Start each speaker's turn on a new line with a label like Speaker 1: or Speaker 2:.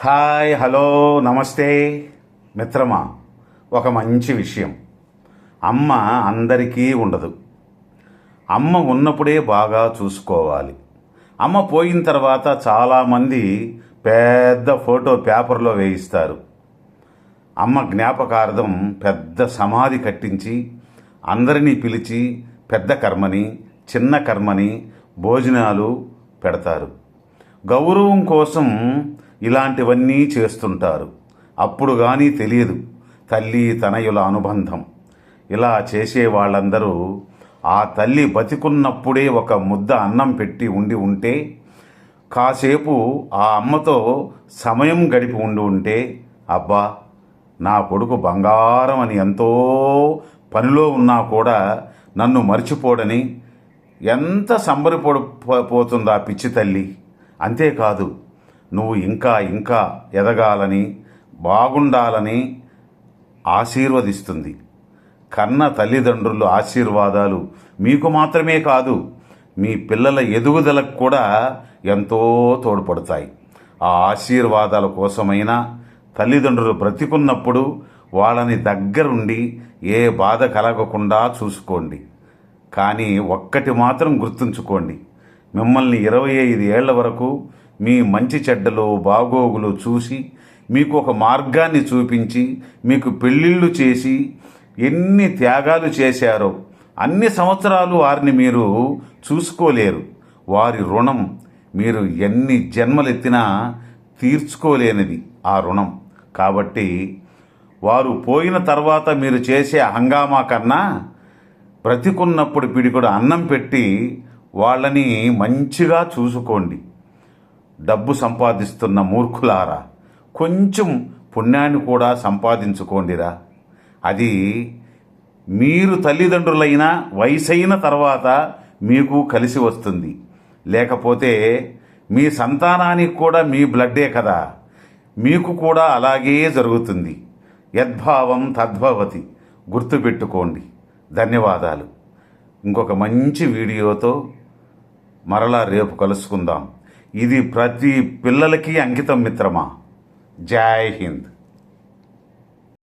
Speaker 1: Hi hello నమస్తే. మిత్రమా ఒక మంచి విషయం. అమ్మ అందరికీ ఉండదు. అమ్మ ఉన్నప్పుడే బాగా చూసుకోవాలి. అమ్మ పోయిన తర్వాత చాలామంది పెద్ద ఫోటో పేపర్లో వేయిస్తారు. అమ్మ జ్ఞాపకార్థం పెద్ద సమాధి కట్టించి అందరినీ పిలిచి పెద్ద కర్మని చిన్న కర్మని భోజనాలు పెడతారు. గౌరవం కోసం ఇలాంటివన్నీ చేస్తుంటారు. అప్పుడు కానీ తెలియదు. తల్లి తనయుల అనుబంధం. ఇలా చేసే వాళ్ళందరూ ఆ తల్లి బతికున్నప్పుడే ఒక ముద్ద అన్నం పెట్టి ఉండి ఉంటే కాసేపు ఆ అమ్మతో సమయం గడిపి ఉండి ఉంటే అబ్బా! నా కొడుకు బంగారం అని ఎంతో పనిలో ఉన్నా కూడా నన్ను మర్చిపోడని ఎంత సంబరపడి పోతుందా పిచ్చి తల్లి? అంతేకాదు నువ్వు ఇంకా ఇంకా ఎదగాలని బాగుండాలని ఆశీర్వదిస్తుంది. కన్న తల్లిదండ్రులు ఆశీర్వాదాలు మీకు మాత్రమే కాదు మీ పిల్లల ఎదుగుదలకు కూడా ఎంతో తోడ్పడతాయి. ఆ ఆశీర్వాదాల కోసమైనా తల్లిదండ్రులు బ్రతికున్నప్పుడు వాళ్ళని దగ్గరుండి ఏ బాధ కలగకుండా చూసుకోండి. కానీ ఒక్కటి మాత్రం గుర్తుంచుకోండి. మిమ్మల్ని ఇరవై ఐదు ఏళ్ళ వరకు మీ మంచి చెడ్డలు బాగోగులు చూసి మీకు ఒక మార్గాన్ని చూపించి మీకు పెళ్ళిళ్ళు చేసి ఎన్ని త్యాగాలు చేశారో అన్ని సంవత్సరాలు వారిని మీరు చూసుకోలేరు. వారి రుణం మీరు ఎన్ని జన్మలెత్తినా తీర్చుకోలేనిది ఆ రుణం. కాబట్టి వారు పోయిన తర్వాత మీరు చేసే హంగామా కన్నా బ్రతికున్నప్పుడు పిడికుడు అన్నం పెట్టి వాళ్ళని మంచిగా చూసుకోండి. డబ్బు సంపాదిస్తున్న మూర్ఖులారా కొంచెం పుణ్యాన్ని కూడా సంపాదించుకోండిరా. అది మీరు తల్లిదండ్రులైన వయసైన తర్వాత మీకు కలిసి వస్తుంది. లేకపోతే మీ సంతానానికి కూడా మీ బ్లడ్డే కదా. మీకు కూడా అలాగే జరుగుతుంది. యద్భావం తద్భవతి. గుర్తుపెట్టుకోండి. ధన్యవాదాలు. ఇంకొక మంచి వీడియోతో మరలా రేపు కలుసుకుందాం. ఇది ప్రతి పిల్లలకి అంకితం మిత్రమా? జై హింద్.